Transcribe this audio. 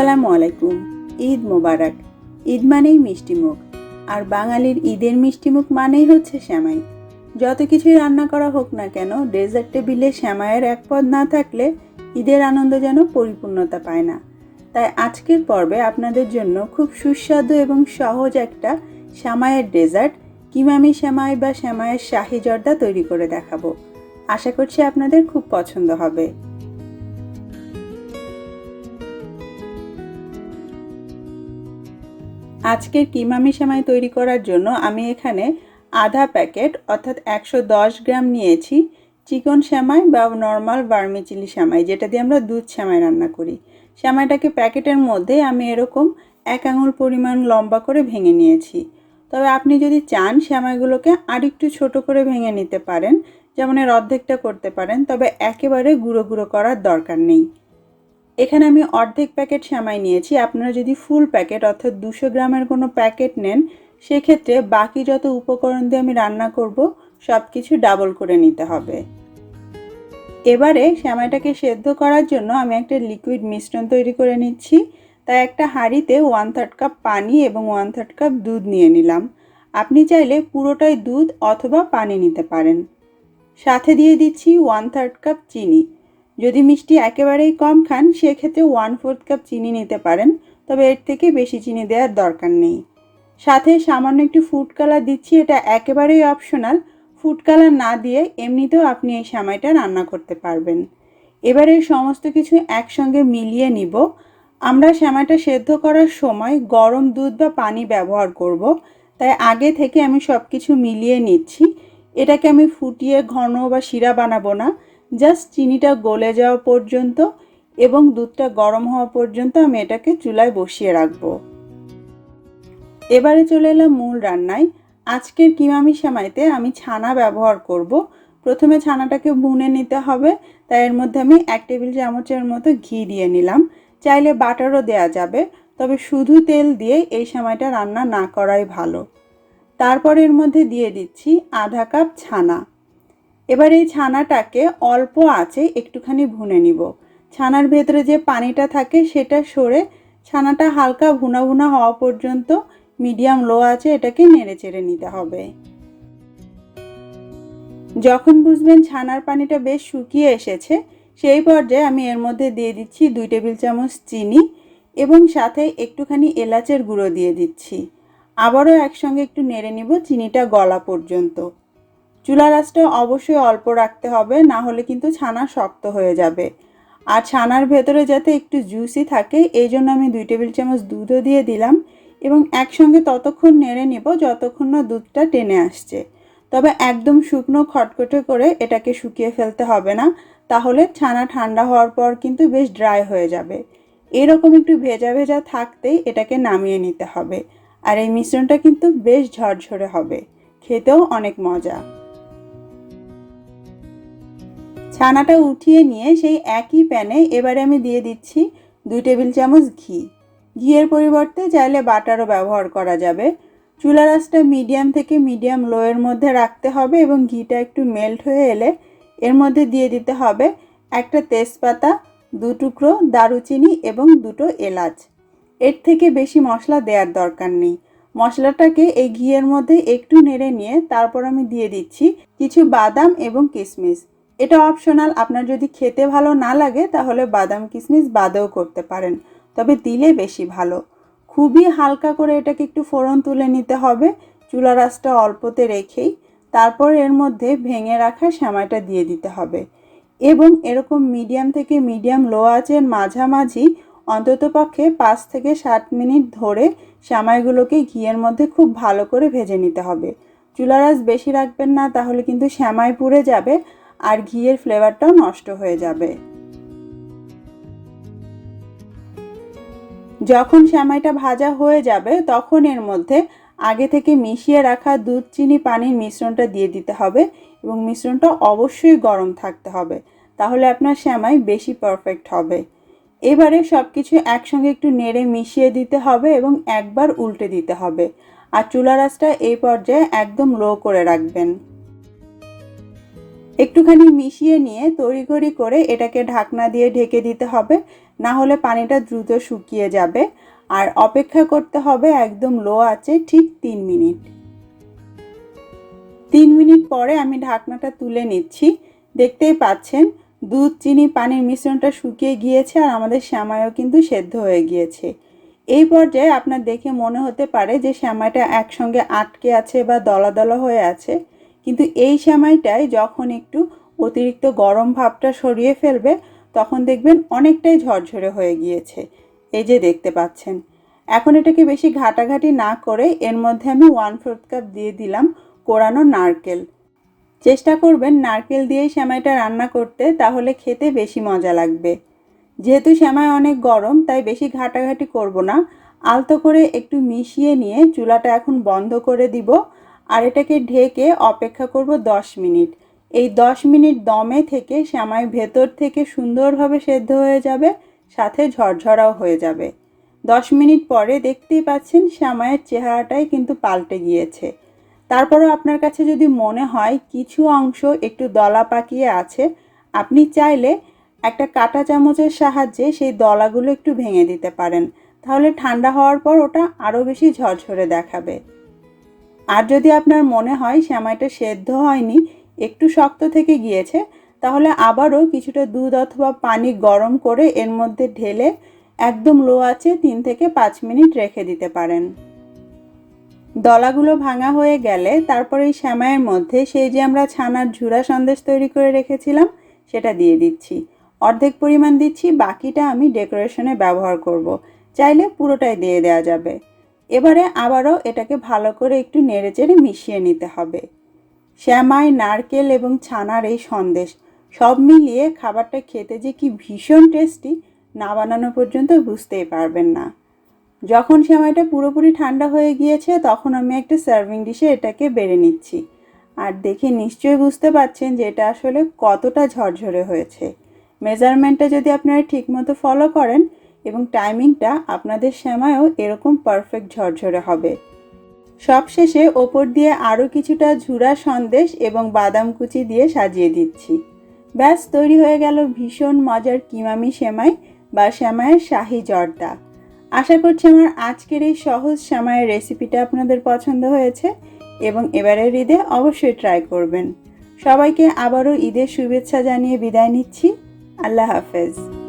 আসসালামু আলাইকুম। ঈদ মোবারক। ঈদ মানেই মিষ্টিমুখ আর বাঙালির ঈদের মিষ্টিমুখ মানেই হচ্ছে শ্যামাই। যত কিছুই রান্না করা হোক না কেন, ডেজার্ট টেবিলে শ্যামাইয়ের এক পদ না থাকলে ঈদের আনন্দ যেন পরিপূর্ণতা পায় না। তাই আজকের পর্বে আপনাদের জন্য খুব সুস্বাদু এবং সহজ একটা শ্যামাইয়ের ডেজার্ট, কিমামি শ্যামাই বা শ্যামাইয়ের শাহি জর্দা তৈরি করে দেখাবো। আশা করছি আপনাদের খুব পছন্দ হবে। আজকের কিমামি সেমাই তৈরি করার জন্য আমি এখানে আধা প্যাকেট, অর্থাৎ একশো দশ গ্রাম নিয়েছি চিকন সেমাই বা নর্মাল বার্মিচিলি সেমাই, যেটা দিয়ে আমরা দুধ সেমাই রান্না করি। সেমাইটাকে প্যাকেটের মধ্যে আমি এরকম এক আঙুল পরিমাণ লম্বা করে ভেঙে নিয়েছি। তবে আপনি যদি চান সেমাইগুলোকে আরেকটু ছোট করে ভেঙে নিতে পারেন, যেমন এর অর্ধেকটা করতে পারেন, তবে একেবারে গুঁড়ো গুঁড়ো করার দরকার নেই। এখানে আমি অর্ধেক প্যাকেট সেমাই নিয়েছি। আপনারা যদি ফুল প্যাকেট অর্থাৎ দুশো গ্রামের কোনো প্যাকেট নেন, সেক্ষেত্রে বাকি যত উপকরণ দিয়ে আমি রান্না করব সব কিছু ডাবল করে নিতে হবে। এবারে সেমাইটাকে সেদ্ধ করার জন্য আমি একটা লিকুইড মিশ্রণ তৈরি করে নিচ্ছি। তাই একটা হাঁড়িতে ওয়ান থার্ড কাপ পানি এবং ওয়ান থার্ড কাপ দুধ নিয়ে নিলাম। আপনি চাইলে পুরোটাই দুধ অথবা পানি নিতে পারেন। সাথে দিয়ে দিচ্ছি ওয়ান থার্ড কাপ চিনি। যদি মিষ্টি একেবারেই কম খান, সেক্ষেত্রে ওয়ান ফোর্থ কাপ চিনি নিতে পারেন, তবে এর থেকে বেশি চিনি দেওয়ার দরকার নেই। সাথে সামান্য একটু ফুড কালার দিচ্ছি, এটা একেবারেই অপশনাল ফুড কালার না দিয়ে এমনিতেও আপনি এই সামাইটা রান্না করতে পারবেন। এবারে সমস্ত কিছু একসঙ্গে মিলিয়ে নিব। আমরা শ্যামাইটা সেদ্ধ করার সময় গরম দুধ বা পানি ব্যবহার করব। তাই আগে থেকে আমি সব কিছু মিলিয়ে নিচ্ছি। এটাকে আমি ফুটিয়ে ঘন বা শিরা বানাবো না। জাস্ট চিনিটা গলে যাওয়া পর্যন্ত এবং দুধটা গরম হওয়া পর্যন্ত আমি এটাকে চুলায় বসিয়ে রাখব। এবারে চলে এলাম মূল রান্নায়। আজকের কিমামি সেমাইতে আমি ছানা ব্যবহার করব। প্রথমে ছানাটাকে ভুনে নিতে হবে, তাই এর মধ্যে আমি এক টেবিল চামচের মতো ঘি দিয়ে নিলাম। চাইলে বাটারও দেয়া যাবে, তবে শুধু তেল দিয়ে এই সেমাইটা রান্না না করাই ভালো। তারপর এর মধ্যে দিয়ে দিচ্ছি আধা কাপ ছানা। এবার এই ছানাটাকে অল্প আছে একটুখানি ভুনে নিব। ছানার ভেতরে যে পানিটা থাকে সেটা সরে ছানাটা হালকা ভুনা ভুনা হওয়া পর্যন্ত মিডিয়াম লো আছে এটাকে নেড়ে চেড়ে নিতে হবে। যখন বুঝবেন ছানার পানিটা বেশ শুকিয়ে এসেছে, সেই পর্যায়ে আমি এর মধ্যে দিয়ে দিচ্ছি দুই টেবিল চামচ চিনি এবং সাথে একটুখানি এলাচের গুঁড়ো দিয়ে দিচ্ছি। আবারও একসঙ্গে একটু নেড়ে নিব, চিনিটা গলা পর্যন্ত। চুলা রাসটা অবশ্যই অল্প রাখতে হবে, না হলে কিন্তু ছানা শক্ত হয়ে যাবে। আর ছানার ভেতরে যাতে একটু জুসি থাকে, এই জন্য আমি দুই টেবিল চামচ দুধও দিয়ে দিলাম এবং একসঙ্গে ততক্ষণ নেড়ে নেব যতক্ষণ না দুধটা টেনে আসছে। তবে একদম শুকনো খটখটে করে এটাকে শুকিয়ে ফেলতে হবে না, তাহলে ছানা ঠান্ডা হওয়ার পর কিন্তু বেশ ড্রাই হয়ে যাবে। এরকম একটু ভেজা ভেজা থাকতেই এটাকে নামিয়ে নিতে হবে। আর এই মিশ্রণটা কিন্তু বেশ ঝরঝরে হবে। খেতেও অনেক মজা। ছানাটা উঠিয়ে নিয়ে সেই একই প্যানে এবারে আমি দিয়ে দিচ্ছি দুই টেবিল চামচ ঘি। ঘিয়ের পরিবর্তে চাইলে বাটারও ব্যবহার করা যাবে। চুলা রাসটা মিডিয়াম থেকে মিডিয়াম লোয়ের মধ্যে রাখতে হবে এবং ঘিটা একটু মেল্ট হয়ে এলে এর মধ্যে দিয়ে দিতে হবে একটা তেজপাতা, দু টুকরো দারুচিনি এবং দুটো এলাচ। এর থেকে বেশি মশলা দেওয়ার দরকার নেই। মশলাটাকে এই ঘিয়ের মধ্যে একটু নেড়ে নিয়ে তারপর আমি দিয়ে দিচ্ছি কিছু বাদাম এবং কিশমিশ এটা অপশনাল আপনার যদি খেতে ভালো না লাগে, তাহলে বাদাম কিশমিশ বাদেও করতে পারেন। তবে দিলে বেশি ভালো। খুবই হালকা করে এটাকে একটু ফোড়ন তুলে নিতে হবে। চুলা রাসটা অল্পতে রেখেই। তারপর এর মধ্যে ভেঙে রাখা শ্যামাইটা দিয়ে দিতে হবে। এবং এরকম মিডিয়াম থেকে মিডিয়াম লো আঁচের মাঝামাঝি অন্ততপক্ষে পাঁচ থেকে সাত মিনিট ধরে শ্যামাইগুলোকে ঘিয়ের মধ্যে খুব ভালো করে ভেজে নিতে হবে। চুলা রাস বেশি রাখবেন না, তাহলে কিন্তু শ্যামাই পুড়ে যাবে। আর ঘিয়ের ফ্লেভারটাও নষ্ট হয়ে যাবে। যখন শ্যামাইটা ভাজা হয়ে যাবে, তখন এর মধ্যে আগে থেকে মিশিয়ে রাখা দুধ, চিনি, পানির মিশ্রণটা দিয়ে দিতে হবে এবং মিশ্রণটা অবশ্যই গরম থাকতে হবে, তাহলে আপনার শ্যামাই বেশি পারফেক্ট হবে। এবারে সব কিছু একসঙ্গে একটু নেড়ে মিশিয়ে দিতে হবে এবং একবার উল্টে দিতে হবে। আর চুলা রাসটা এই পর্যায়ে একদম লো করে রাখবেন। একটুখানি মিশিয়ে নিয়ে তড়িঘড়ি করে এটাকে ঢাকনা দিয়ে ঢেকে দিতে হবে। না হলে পানিটা দ্রুত শুকিয়ে যাবে। আর অপেক্ষা করতে হবে একদম লো আছে ঠিক তিন মিনিট। তিন মিনিট পরে আমি ঢাকনাটা তুলে নিচ্ছি। দেখতেই পাচ্ছেন, দুধ, চিনি, পানির মিশ্রণটা শুকিয়ে গিয়েছে আর আমাদের শ্যামাইও কিন্তু সেদ্ধ হয়ে গিয়েছে। এই পর্যায়ে আপনার দেখে মনে হতে পারে যে শ্যামাইটা একসঙ্গে আটকে আছে বা দলা দলা হয়ে আছে। কিন্তু এই শ্যামাইটায় যখন একটু অতিরিক্ত গরম ভাবটা সরিয়ে ফেলবে, তখন দেখবেন অনেকটাই ঝরঝরে হয়ে গিয়েছে। এই যে দেখতে পাচ্ছেন। এখন এটাকে বেশি ঘাটাঘাটি না করে এর মধ্যে আমি ওয়ান ফোর্থ কাপ দিয়ে দিলাম কোরানো নারকেল। চেষ্টা করবেন নারকেল দিয়েই সেমাইটা রান্না করতে, তাহলে খেতে বেশি মজা লাগবে। যেহেতু সেমাই অনেক গরম, তাই বেশি ঘাটাঘাটি করব না। আলতো করে একটু মিশিয়ে নিয়ে চুলাটা এখন বন্ধ করে দিব। আর এটাকে ঢেকে অপেক্ষা করব দশ মিনিট। এই দশ মিনিট দমে থেকে সেমাই ভেতর থেকে সুন্দরভাবে সেদ্ধ হয়ে যাবে, সাথে ঝরঝরাও হয়ে যাবে। দশ মিনিট পরে দেখতেই পাচ্ছেন শ্যামায়ের চেহারাটাই কিন্তু পাল্টে গিয়েছে। তারপরও আপনার কাছে যদি মনে হয় কিছু অংশ একটু দলা পাকিয়ে আছে, আপনি চাইলে একটা কাঁটা চামচের সাহায্যে সেই দলাগুলো একটু ভেঙে দিতে পারেন। তাহলে ঠান্ডা হওয়ার পর ওটা আরও বেশি ঝরঝরে দেখাবে। আর যদি আপনার মনে হয় শ্যামাইটা সেদ্ধ হয়নি, একটু শক্ত থেকে গিয়েছে, তাহলে আবারও কিছুটা দুধ অথবা পানি গরম করে এর মধ্যে ঢেলে একদম লো আছে তিন থেকে পাঁচ মিনিট রেখে দিতে পারেন। দলাগুলো ভাঙা হয়ে গেলে তারপর এই শ্যামাইয়ের মধ্যে সেই যে আমরা ছানার ঝুরা সন্দেশ তৈরি করে রেখেছিলাম, সেটা দিয়ে দিচ্ছি। অর্ধেক পরিমাণ দিচ্ছি, বাকিটা আমি ডেকোরেশনে ব্যবহার করব। চাইলে পুরোটাই দিয়ে দেওয়া যাবে। এবারে আবারও এটাকে ভালো করে একটু নেড়েচেড়ে মিশিয়ে নিতে হবে। শ্যামাই, নারকেল এবং ছানার এই সন্দেশ সব মিলিয়ে খাবারটা খেতে যে কি ভীষণ টেস্টি, না বানানো পর্যন্ত বুঝতেই পারবেন না। যখন সেমাইটা পুরোপুরি ঠান্ডা হয়ে গিয়েছে, তখন আমি একটা সার্ভিং ডিশে এটাকে বেড়ে নিচ্ছি। আর দেখে নিশ্চয়ই বুঝতে পারছেন যে এটা আসলে কতটা ঝরঝরে হয়েছে। মেজারমেন্টটা যদি আপনারা ঠিকমতো ফলো করেন এবং টাইমিংটা আপনাদের সেমাইও এরকম পারফেক্ট ঝরঝরে হবে। সবশেষে ওপর দিয়ে আরও কিছুটা ঝুরা সন্দেশ এবং বাদাম কুচি দিয়ে সাজিয়ে দিচ্ছি। ব্যাস, তৈরি হয়ে গেল ভীষণ মজার কিমামি সেমাই বা সেমাইয়ের শাহি জর্দা। আশা করছি আমার আজকের এই সহজ সেমাইয়ের রেসিপিটা আপনাদের পছন্দ হয়েছে এবং এবারের ঈদে অবশ্যই ট্রাই করবেন। সবাইকে আবারও ঈদের শুভেচ্ছা জানিয়ে বিদায় নিচ্ছি। আল্লাহ হাফেজ।